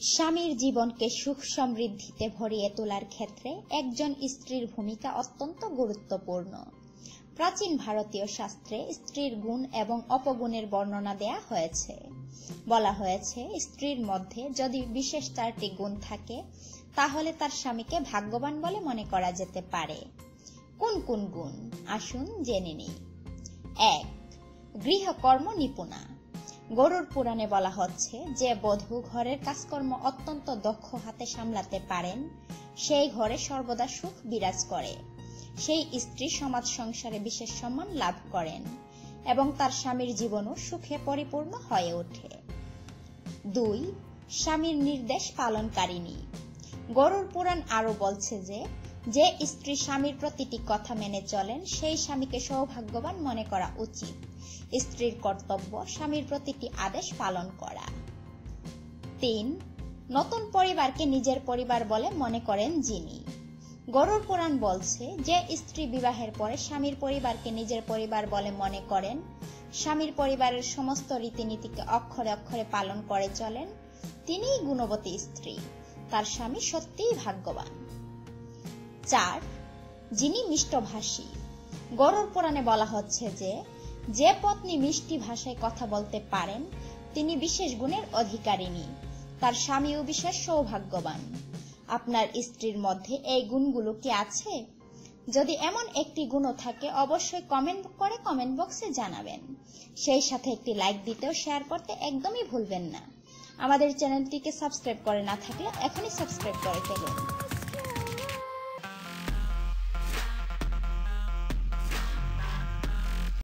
স্বামীর জীবনকে সুখ সমৃদ্ধিতে ভরিয়ে তোলার ক্ষেত্রে একজন স্ত্রীর ভূমিকা অত্যন্ত গুরুত্বপূর্ণ। প্রাচীন ভারতীয় শাস্ত্রে স্ত্রীর গুণ এবং অপগুণের বর্ণনা দেয়া হয়েছে। বলা হয়েছে, স্ত্রীর মধ্যে যদি বিশেষ চারটি গুণ থাকে, তাহলে তার স্বামীকে ভাগ্যবান বলে মনে করা যেতে পারে। কোন কোন গুণ? আসুন জেনে নিই। এক, গৃহকর্ম নিপুণা। গরুর পুরাণে বলা হচ্ছে, যে বধূ ঘরের কাজকর্ম অত্যন্ত দক্ষ হাতে সামলাতে পারেন, সেই ঘরে সর্বদা সুখ বিরাজ করে। সেই স্ত্রী সমাজ সংসারে বিশেষ সম্মান লাভ করেন এবং তার স্বামীর জীবনও সুখে পরিপূর্ণ হয়ে ওঠে। দুই, স্বামীর নির্দেশ পালনকারিণী। গরুর পুরাণ আরও বলছে যে যে স্ত্রী স্বামীর প্রতিটি কথা মেনে চলেন, সেই স্বামীকে সৌভাগ্যবান মনে করা উচিত। স্ত্রীর কর্তব্য স্বামীর প্রতিটি আদেশ পালন করা। তিন, নতুন পরিবারকে নিজের পরিবার বলে মনে করেন যিনি। গরুর পুরাণ বলছে, যে স্ত্রী বিবাহের পরে স্বামীর পরিবারকে নিজের পরিবার বলে মনে করেন, স্বামীর পরিবারের সমস্ত রীতিনীতিকে অক্ষরে অক্ষরে পালন করে চলেন, তিনিই গুণবতী স্ত্রী। তার স্বামী সত্যিই ভাগ্যবান। চার, যিনি মিষ্টভাষী। গরুর পুরাণে বলা হচ্ছে যে যে পত্নী মিষ্টি ভাষায় কথা বলতে পারেন, তিনি বিশেষ গুণের অধিকারিণী। তার স্বামীও বিশেষ সৌভাগ্যবান। আপনার স্ত্রীর মধ্যে এই গুণগুলো কি আছে? যদি এমন একটি গুণও থাকে, অবশ্যই কমেন্ট করে কমেন্ট বক্সে জানাবেন। সেই সাথে একটি লাইক দিতেও শেয়ার করতে একদমই ভুলবেন না। আমাদের চ্যানেলটিকে সাবস্ক্রাইব করে না থাকলে এখনই সাবস্ক্রাইব করে ফেলুন।